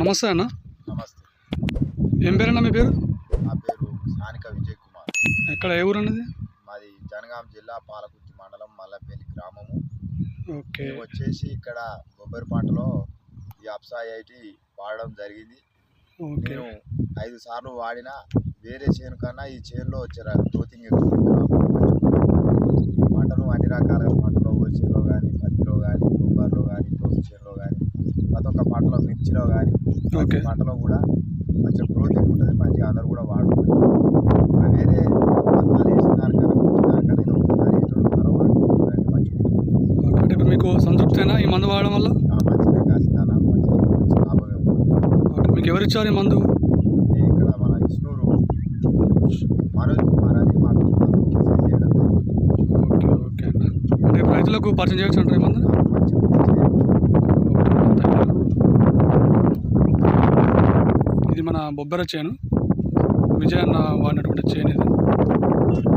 నమస్తే అన్న. నమస్తే. ఏం పేరన్నా మీ పేరు? నా పేరు స్థానిక విజయ్ కుమార్. ఎక్కడ ఏ ఊరు అన్నది మాది జనగాం జిల్లా పాలకుర్తి మండలం మల్లపల్లి గ్రామము. ఓకే. వచ్చేసి ఇక్కడ కొబ్బరి పంటలో ఈ అప్సా ఐటి వాడడం జరిగింది. ఓకే. నేను ఐదు సార్లు వాడినా వేరే చేను కన్నా ఈ చేనులో వచ్చే గ్రోతింగ్ ఎక్కువ. ఈ పంటను అన్ని రకాల పంటలో వరిచేలో కానీ పత్తిలో కానీ కొబ్బరిలో కానీ దోస చేనులో కానీ ప్రతి ఒక్క పంటలో మిర్చిలో కానీ ఓకే. పంటలో కూడా మంచిగా గ్రోతింగ్ ఉంటుంది మంచిగా అందరూ కూడా ఇంకా వేరే వేసిన దానికన్నా ఇది ఒకసారి మంచిది అంటే ఇప్పుడు మీకు సంతృప్తేనా ఈ మందు వాడడం వల్ల? మంచిగా మంచి లాభమే ఓకే మీకు ఎవరు ఇచ్చారు ఈ మందు? ఇక్కడ మన మనోజ్ కుమార్ అని మాకు. Okay okay. అన్న అంటే రైతులకు పరిచయం చేయొచ్చు అంటారు ఈ మందు? ఇది మన బొబ్బర చేను. విజయన్న వాడినటువంటి చేను ఇది.